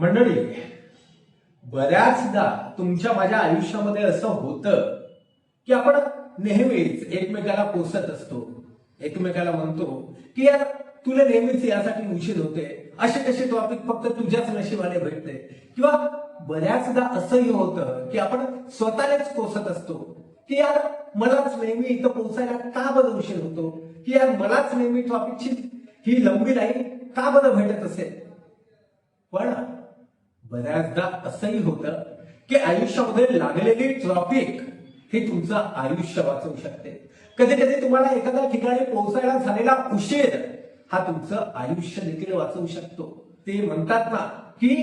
मंडळी बऱ्याचदा तुमच्या माझ्या आयुष्यामध्ये असं होतं की आपण नेहमीच एकमेकाला पोसत असतो. एकमेकाला म्हणतो की यार तुला नेहमीच यासाठी उशीर होते असे कसे टॉपिक फक्त तुझ्याच नशिबाने भेटते किंवा बऱ्याचदा असंही होतं की आपण स्वतःलाच पोसत असतो. की यार मलाच नेहमी इथं पोहोचायला का बरं उशीर होतो? की यार मलाच नेहमी टॉपिकची ही लंबी लाईन का बरं भेटत असेल? पण बऱ्याचदा असंही होतं की आयुष्यामध्ये लागलेली ट्रॉफिक हे तुमचं आयुष्य वाचवू शकते. कधी कधी तुम्हाला एखाद्या ठिकाणी पोहोचायला झालेला उशीर हा तुमचं आयुष्य देखील वाचवू शकतो. ते म्हणतात ना की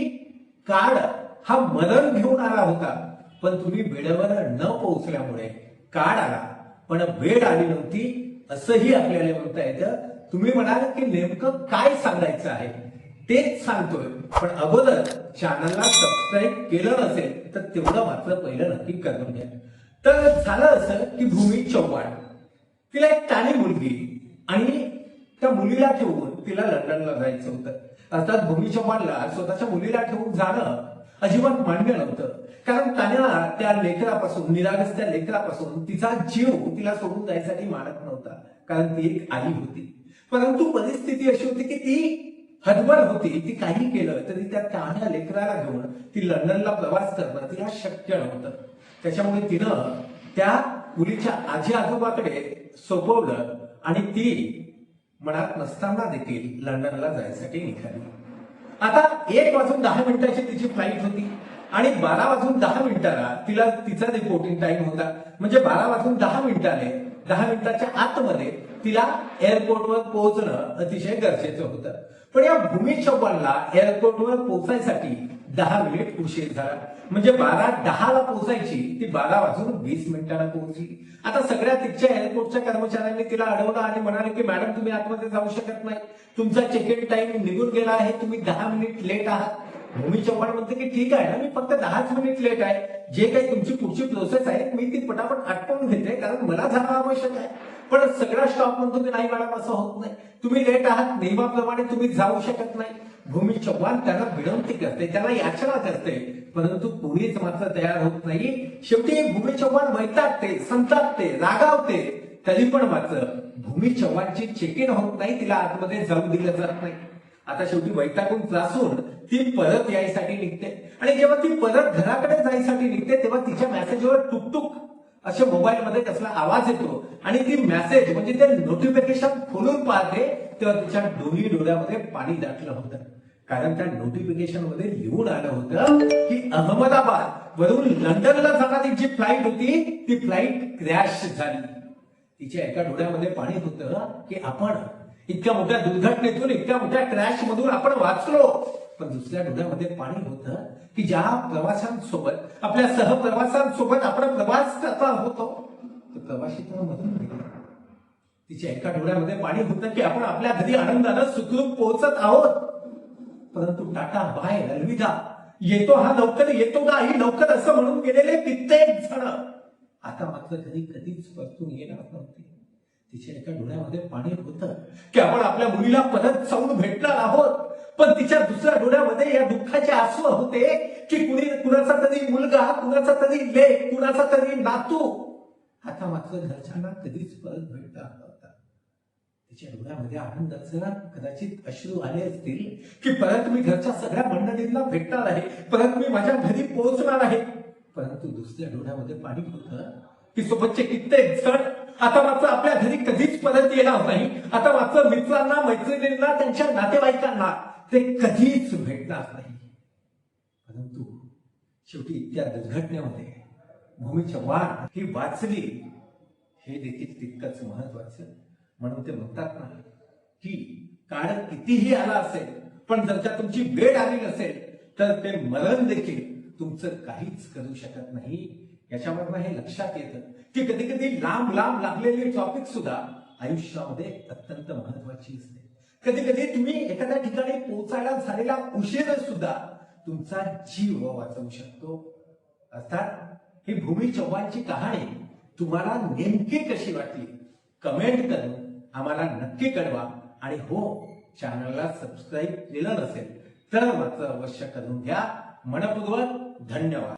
काळ हा मरण घेऊन आला होता पण तुम्ही वेळेवर न पोहोचल्यामुळे काळ आला. पण वेळ आली नव्हती असंही आपल्याला म्हणता येतं. तुम्ही म्हणाल की नेमकं काय सांगायचं आहे? तेच सांगतोय. पण अगोदर चॅनलला सबस्क्राईब केलं नसेल तर तेवढं मात्र पहिलं नक्की करून घ्या. तर झालं असं की भूमी चव्हाण तिला एक ताणी मुलगी. आणि त्या मुलीला ठेवून तिला लंडनला जायचं होतं. अर्थात भूमी चव्हाणला स्वतःच्या मुलीला ठेवून जाणं अजिबात मान्य नव्हतं. कारण त्याने त्या लेकरापासून निरागस त्या लेकरापासून तिचा जीव तिला सोडून जायसाठी मानत नव्हता. कारण ती एक आई होती. परंतु परिस्थिती अशी होती की ती हतबल होती ती काही केलं तरी त्या ताण्या लेकराला घेऊन ती लंडनला प्रवास करणं तिला शक्य नव्हतं. त्याच्यामुळे तिनं त्या मुलीच्या आजी आजोबाकडे सोपवलं आणि ती मनात नसताना देखील लंडनला जायसाठी निघाली. आता एक वाजून दहा मिनिटाची तिची फ्लाईट होती आणि बारा वाजून दहा मिनिटाला तिला तिचा रिपोर्टिंग टाइम होता. म्हणजे बारा वाजून दहा मिनिटाने दहा मिनिटाच्या आतमध्ये तिला एअरपोर्टवर पोहोचणं अतिशय गरजेचं होतं. पण या भूमी चव्हाणला एअरपोर्टवर पोहोचायसाठी दहा मिनिट उशीर झाला. म्हणजे बारा दहाला पोहोचायची ती बारा वाजून वीस मिनिटाला पोहोचली. आता सगळ्या तिच्या एअरपोर्टच्या कर्मचाऱ्यांनी तिला अडवलं आणि म्हणाले की मॅडम तुम्ही आतमध्ये जाऊ शकत नाही. तुमचा चेक इन टाइम निघून गेला आहे. तुम्ही दहा मिनिट लेट आहात. भूमी चव्हाण म्हणते की ठीक आहे ना मी फक्त दहाच मिनिट लेट आहे. जे काही तुमची पुढची प्रोसेस आहे मी ती पटापट आटपून घेते कारण मला जाणं आवश्यक आहे. पण सगळा स्टॉप म्हणतो की नाही मॅडम असं होत नाही. तुम्ही लेट आहात नियमाप्रमाणे तुम्ही जाऊ शकत नाही. भूमी चव्हाण त्यांना विनंती करते त्याला याचना करते परंतु कोणीच मात्र तयार होत नाही. शेवटी भूमी चव्हाण वैतागते संतापते रागावते. तरी पण मात्र भूमी चव्हाणची चेक इन होत नाही तिला आतमध्ये जाऊ दिलं जात नाही. आता शेवटी वैतागून त्रासून ती परत यायसाठी निघते. आणि जेव्हा ती परत घराकडे जायसाठी निघते तेव्हा तिच्या मेसेजवर टुकटुक अशा मोबाईल मध्ये कसला आवाज येतो. आणि ती मेसेज म्हणजे ते नोटिफिकेशन खोलून पाहते तेव्हा तिच्या दोन्ही डोळ्यामध्ये पाणी दाटलं होतं. कारण त्या नोटिफिकेशनमध्ये लिहून आलं होतं की अहमदाबाद वरून लंडनला जाणारी जी फ्लाईट होती ती फ्लाईट क्रॅश झाली. तिच्या एका डोळ्यामध्ये पाणी होतं की आपण इतक्या मोठ्या दुर्घटनेतून इतक्या मोठ्या क्रॅश मधून आपण वाचलो. पण दुसऱ्या डोळ्यामध्ये पाणी होतं की ज्या प्रवाशांसोबत आपल्या सहप्रवासांसोबत आपण प्रवास करता होतो तर प्रवासी तर मधून गेला. तिच्या एका डोळ्यामध्ये पाणी होतं की आपण आपल्या घरी आनंदानं सुखरूप पोहोचत आहोत. परंतु टाटा बाय अलविदा. येतो हा लवकर येतो का ही लवकर असं म्हणून गेलेले कित्येक जण. आता मात्र घरी कधीच परतून येणार नव्हते. तिच्या एका डोळ्यामध्ये पाणी होतं. की आपण आपल्या मुलीला परत जाऊन भेटणार आहोत. पण तिच्या दुसऱ्या डोळ्यामध्ये या दुःखाचे आसू होते की कुणी कुणाचा तरी मुलगा कुणाचा तरी लेख कुणाचा तरी नातू. आता मात्र घरच्यांना कधीच परत भेटणार नव्हता. तिच्या डोळ्यामध्ये आनंदाचं कदाचित अश्रू आले असतील की परत मी घरच्या सगळ्या मंडळींना भेटणार आहे परत मी माझ्या घरी पोहोचणार आहे. परंतु दुसऱ्या डोळ्यामध्ये पाणी होतं की सोबतचे कित्येक जण आता मात्र आपल्या घरी कधीच परत येणार नाही. आता मात्र मित्रांना मैत्रिणींना त्यांच्या नातेवाईकांना ते कधीच भेटणार नाही. परंतु शेवटी त्या दुर्घटनेमध्ये भूमीच्या चव्हाण ही वाचली हे देखील तितकंच महत्वाचं म्हणून ते म्हणतात ना की काळ कितीही आला असेल पण जर का तुमची वेळ आली नसेल तर ते मरण देखील तुमचं काहीच करू शकत नाही. याच्यावरनं हे लक्षात येतं की कधी कधी लांब लांब लागलेली टॉपिक सुद्धा आयुष्यामध्ये अत्यंत महत्वाची असते. कधी कधी तुम्ही एखाद्या ठिकाणी पोहोचायला झालेला उशीर सुद्धा तुमचा जीव वाचवू शकतो. अर्थात ही भूमी चव्हाणची कहाणी तुम्हाला नेमकी कशी वाटली? कमेंट करून आम्हाला नक्की कळवा. आणि हो चॅनलला सबस्क्राईब केलं नसेल तर मात्र अवश्य करून घ्या. मनपूर्वक धन्यवाद.